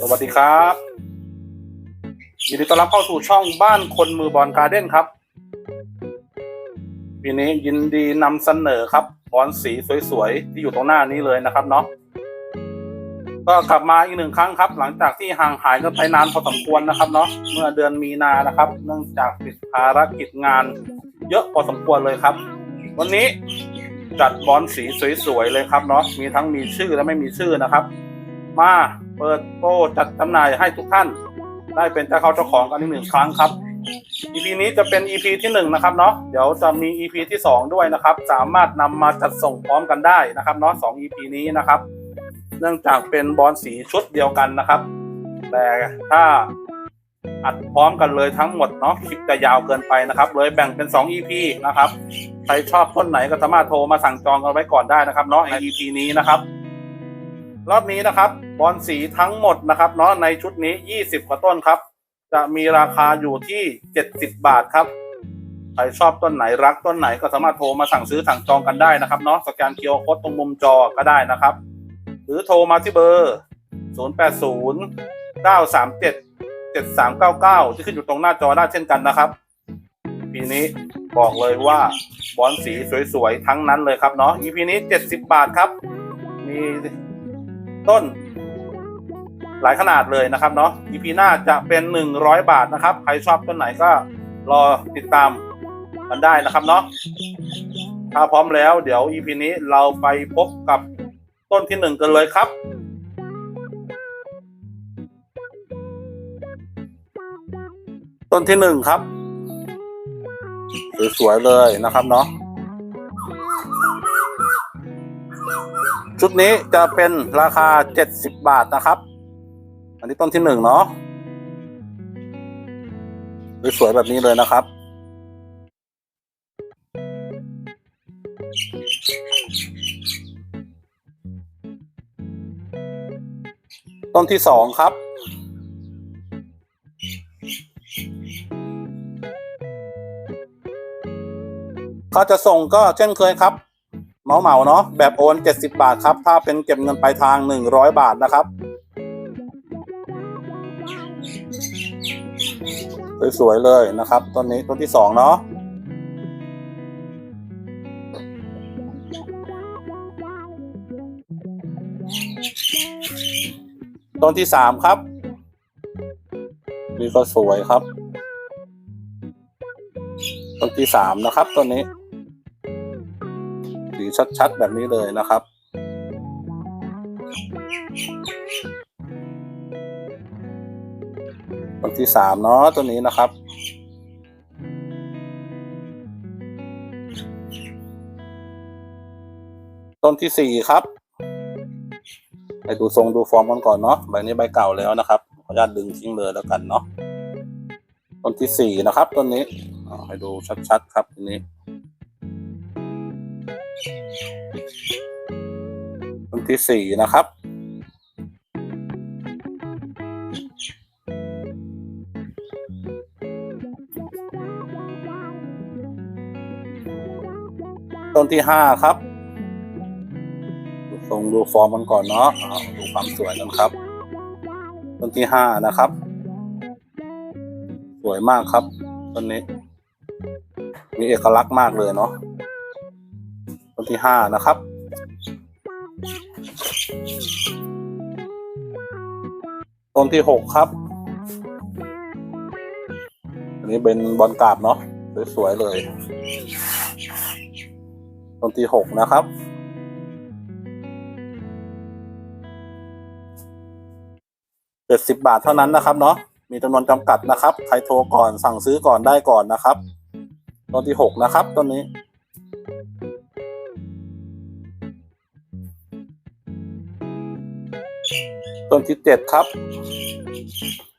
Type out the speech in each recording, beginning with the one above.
สวัสดีครับยินดีต้อนรับเข้าสู่ช่องบ้านคนมือบอลการ์เด้นครับปีนี้ยินดีนำเสนอครับบอลสีสวยๆที่อยู่ตรงหน้านี้เลยนะครับเนาะก็กลับมาอีกหนึ่งครั้งครับ หลังจากที่ห่างหายกันไปนานพอสมควรนะครับเนาะเมื่อเดือนมีนานะครับ เนื่องจากติดภารกิจงาน เยอะพอสมควรเลยครับ วันนี้จัดบอลสีสวยๆเลยครับเนาะมีทั้งมีชื่อและไม่มีชื่อนะครับ มาเปิดโต้จัดจำหน่ายให้ทุกท่าน ได้เป็นเจ้าเขาเจ้าของกันอีกหนึ่งครั้งครับ EP นี้จะเป็น EP ที่หนึ่งนะครับเนาะเดี๋ยวจะมี EP ที่สองด้วยนะครับ สามารถนำมาจัดส่งพร้อมกันได้นะครับเนาะสอง EP นี้นะครับ เนื่องจากเป็นบอลสีชุดเดียวกันนะครับ แต่ถ้าอัดพร้อมกันเลยทั้งหมดเนาะคลิปจะยาวเกินไปนะครับ เลยแบ่งเป็น 2 EP นะครับ ใครชอบต้นไหนก็สามารถโทรมาสั่งจองกันไว้ก่อนได้นะครับเนาะใน EP นี้นะครับ รอบนี้นะครับ บอลสีทั้งหมดนะครับเนาะในชุดนี้ 20 กว่าต้นครับ จะมีราคาอยู่ที่ 70 บาทครับ ใครชอบต้นไหนรักต้นไหนก็สามารถโทรมาสั่งซื้อสั่งจองกันได้นะครับเนาะสแกนเคียวโคดตรงมุมจอก็ได้นะครับ หรือโทรมาที่เบอร์ 080 937 7399 ที่ขึ้นอยู่ตรงหน้าจอได้เช่นกันนะครับ ปีนี้บอกเลยว่าบอลสีสวยๆ ทั้งนั้นเลยครับเนาะ EP นี้ 70 บาทครับ มี ต้น หลายขนาดเลยนะครับเนาะ EP หน้าจะเป็น 100 บาทนะครับ ใครชอบต้นไหนก็รอติดตามกันได้นะครับเนาะ ถ้าพร้อมแล้วเดี๋ยว EP นี้เราไปพบกับต้นที่หนึ่งกันเลยครับต้นที่หนึ่งครับ สวยๆเลยนะครับเนาะ ชุดนี้จะเป็นราคา 70 บาทนะครับ อันนี้ต้นที่หนึ่งเนาะสวยแบบนี้เลยนะครับ ต้นที่สองครับ เขาจะส่งก็เช่นเคยครับ เหมาเหมาเนาะแบบโอน 70 บาทครับ ถ้าเป็นเก็บเงินปลายทาง 100 บาทนะครับ สวยๆเลยนะครับต้นนี้ต้นที่สองเนาะต้นที่สามครับ นี่ก็สวยครับต้นที่สามนะครับต้นนี้ สีชัดๆ แบบนี้เลยนะครับต้นที่สามเนาะต้นนี้นะครับ ต้นที่สี่ครับ ไปดูทรงดูฟอร์มกันก่อนเนาะใบนี้ใบเก่าแล้วนะครับขออนุญาตดึงทิ้งเลยแล้วกันเนาะต้นที่สี่นะครับต้นนี้ให้ดูชัดๆ ครับทีนี้ ต้นที่สี่นะครับ ต้นที่ห้าครับทรงดูฟอร์มกันก่อนเนาะดูความสวยกันครับ ต้นที่ห้านะครับ สวยมากครับต้นนี้ มีเอกลักษณ์มากเลยเนาะ ที่ห้านะครับ ต้นที่หกครับ อันนี้เป็นบอลกาบเนาะสวยๆเลย ต้นที่หกนะครับเจ็ดสิบบาทเท่านั้นนะครับเนาะมีจำนวนจำกัดนะครับ ใครโทรก่อนสั่งซื้อก่อนได้ก่อนนะครับ ต้นที่หกนะครับต้นนี้ ต้นที่เจ็ดครับ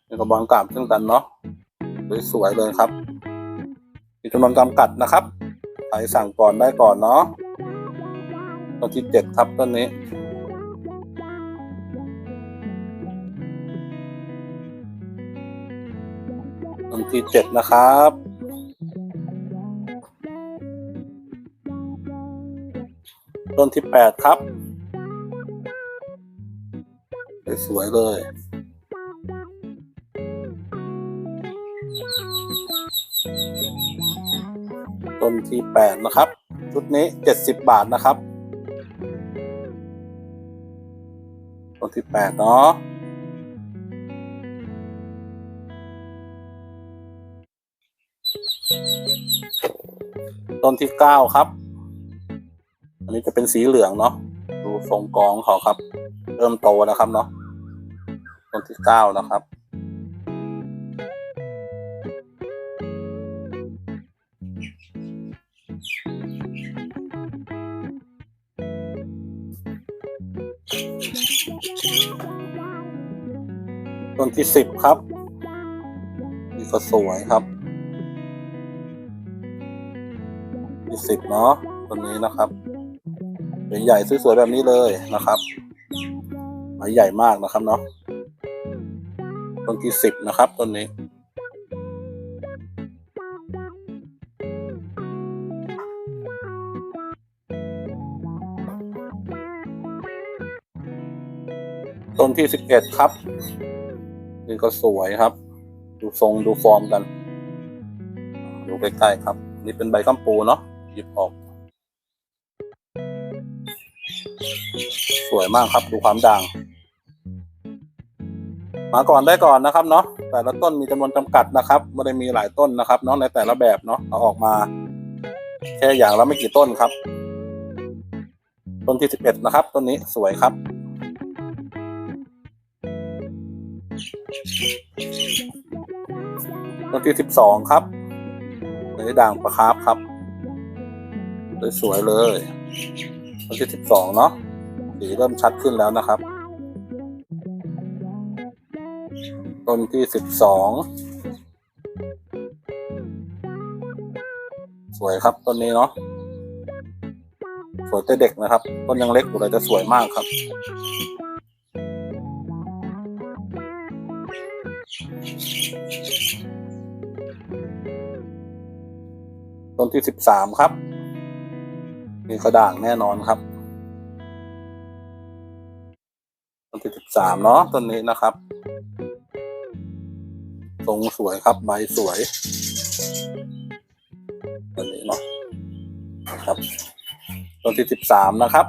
นี่กระบองกาบเช่นกันเนาะสวยๆเลยครับมีจำนวนจำกัดนะครับใครสั่งก่อนได้ก่อนเนาะต้นที่เจ็ดครับต้นนี้ต้นที่เจ็ดนะครับต้นที่แปดครับ สวยๆเลยต้นที่แปดนะครับ ชุดนี้เจ็ดสิบบาทนะครับ ต้นที่แปดเนาะต้นที่เก้าครับ อันนี้จะเป็นสีเหลืองเนาะดูทรงกองเขาครับ เริ่มโตนะครับเนาะ ต้นที่เก้านะครับ ต้นที่สิบครับนี่ก็สวยครับที่สิบเนาะต้นนี้นะครับใหญ่ๆสวยๆแบบนี้เลยนะครับใหญ่มากนะครับเนาะ ต้นที่สิบนะครับต้นนี้ ต้นที่สิบเอ็ดครับ นี่ก็สวยครับ ดูทรงดูฟอร์มกัน ดูใกล้ๆครับ นี่เป็นใบกัมปูเนาะหยิบออก สวยมากครับดูความด่าง มาก่อนได้ก่อนนะครับเนาะแต่ละต้นมีจำนวนจำกัดนะครับไม่ได้มีหลายต้นนะครับเนาะในแต่ละแบบเนาะเอาออกมาแค่อย่างละไม่กี่ต้นครับ ต้นที่สิบเอ็ดนะครับ ต้นนี้สวยครับ ต้นที่สิบสองครับเนื้อด่างประคาบครับสวยๆเลย ต้นที่สิบสองเนาะสีเริ่มชัดขึ้นแล้วนะครับ ต้นที่สิบสองสวยครับต้นนี้เนาะสวยแต่เด็กนะครับ ต้นยังเล็กอยู่เลยจะสวยมากครับ ต้นที่สิบสามครับ มีกระด่างแน่นอนครับ ต้นที่สิบสามเนาะต้นนี้นะครับ ตรงสวยครับใบสวยต้นนี้เนาะนะครับต้นที่สิบสามนะครับ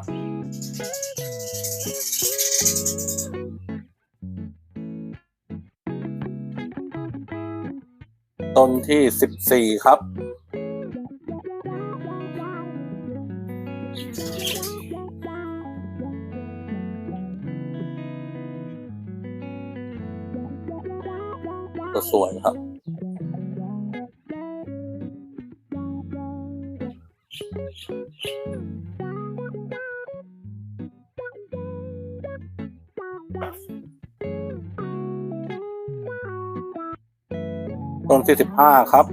ต้นที่สิบสี่ครับ ก็สวยครับ ต้นที่สิบห้าครับ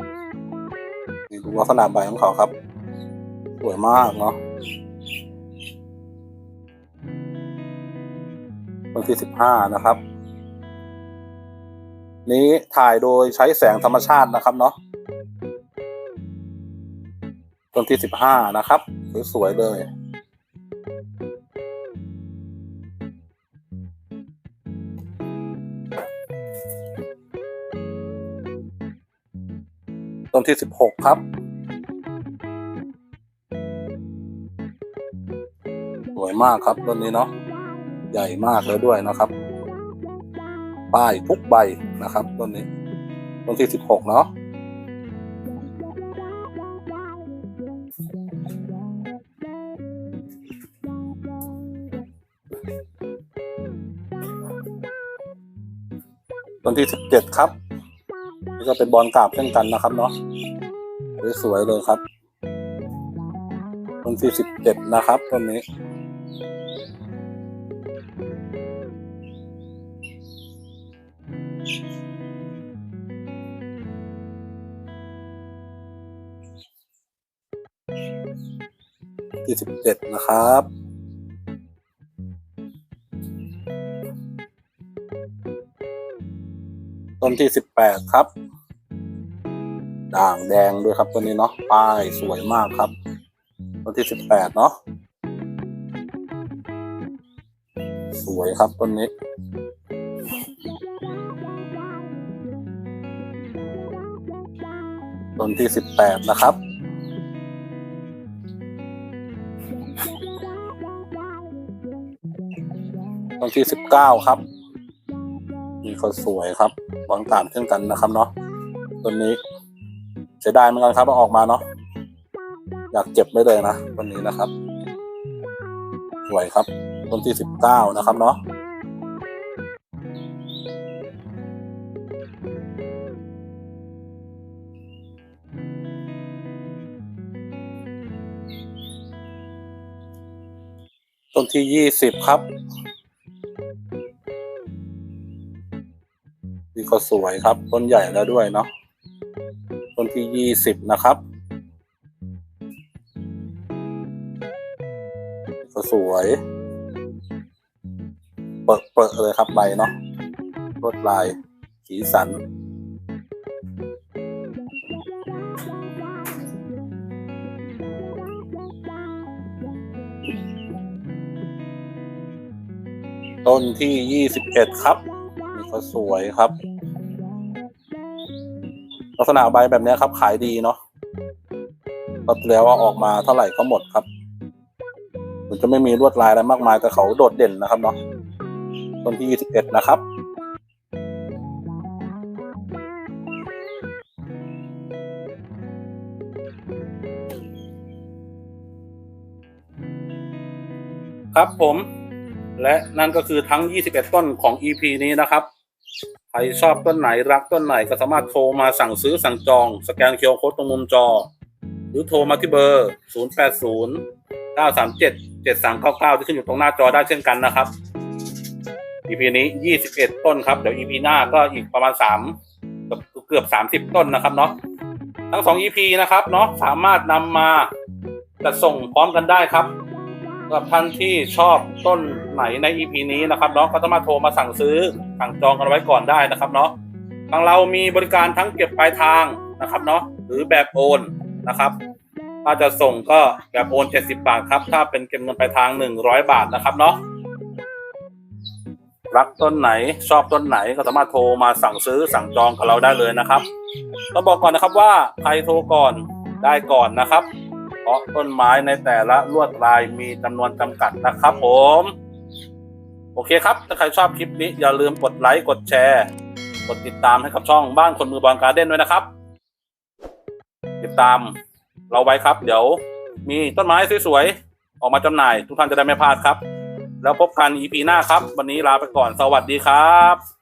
นี่ดูลักษณะใบของเขาครับ สวยมากเนาะต้นที่สิบห้านะครับ นี้ถ่ายโดยใช้แสงธรรมชาตินะครับเนาะต้นที่สิบห้านะครับ สวยๆเลยต้นที่สิบหกครับสวยมากครับต้นนี้เนาะใหญ่มากเลยด้วยนะครับ ป้ายทุกใบนะครับต้นนี้ต้นที่สิบหกเนาะต้นที่สิบเจ็ดครับนี่ก็เป็นบอลกราบเช่นกันนะครับเนาะสวยๆเลยครับต้นที่สิบเจ็ดนะครับต้นนี้ ที่สิบเจ็ดนะครับต้นที่สิบแปดครับ ด่างแดงด้วยครับต้นนี้เนาะป้ายสวยมากครับ ต้นที่สิบแปดเนาะสวยครับต้นนี้ต้นที่สิบแปดนะครับ ต้นที่สิบเก้าครับมีคนสวยครับวางตามเช่นกันนะครับเนาะต้นนี้เสียดายเหมือนกันครับเอาออกมาเนาะอยากเก็บไว้เลยนะต้นนี้นะครับ สวยครับต้นที่สิบเก้านะครับเนาะต้นที่ยี่สิบครับ นี่ก็สวยครับ ต้นใหญ่แล้วด้วยเนาะต้นที่ยี่สิบนะครับ ก็สวย เปิดเปิดเลยครับใบเนาะลวดลาย สีสัน ต้นที่ยี่สิบเอ็ดครับ ก็สวยครับ ลักษณะใบแบบนี้ครับ ขายดีเนาะก็แล้วว่าออกมาเท่าไหร่ก็หมดครับ มันจะไม่มีลวดลายอะไรมากมายแต่เขาโดดเด่นนะครับเนาะต้นที่ 21 นะครับครับผมและนั่นก็คือทั้ง 21 ต้นของ EP นี้นะครับ รชอบต้นไหนรักต้นไหนก็สามารถโทรมาสั่งซื้อสั่งจอง สแกนเคอร์โค้ดตรงมุมจอ หรือโทรมาที่เบอร์ 080เก้าสามเจ็ดเจ็ดสามเก้าเก้าที่ขึ้นอยู่ตรงหน้าจอได้เช่นกันนะครับ EP นี้ยี่สิบเอ็ดต้นครับ เดี๋ยว EP หน้าก็อีกประมาณสามเกือบสามสิบต้นนะครับเนาะทั้งสอง EP นะครับเนาะสามารถนำมาจัดส่งพร้อมกันได้ครับ สำหรับท่านที่ชอบต้นไหนใน EP นี้นะครับเนาะก็สามารถโทรมาสั่งซื้อสั่งจองกันไว้ก่อนได้นะครับเนาะทางเรามีบริการทั้งเก็บปลายทางนะครับเนาะหรือแบบโอนนะครับ ถ้าจะส่งก็แบบโอน 70 บาทครับ ถ้าเป็นเก็บเงินปลายทาง 100 บาทนะครับเนาะรักต้นไหนชอบต้นไหนก็สามารถโทรมาสั่งซื้อสั่งจองกับเราได้เลยนะครับต้องบอกก่อนนะครับว่าใครโทรก่อนได้ก่อนนะครับ ราะต้นไม้ในแต่ละลวดลายมีจำนวนจำกัดนะครับผม โอเคครับ ถ้าใครชอบคลิปนี้อย่าลืมกดไลค์กดแชร์ กดติดตามให้กับช่องบ้านคนมือบอลการ์เด้นด้วยนะครับ ติดตามเราไว้ครับ เดี๋ยวมีต้นไม้สวยๆออกมาจำหน่าย ทุกท่านจะได้ไม่พลาดครับ แล้วพบกัน EP หน้าครับ วันนี้ลาไปก่อนสวัสดีครับ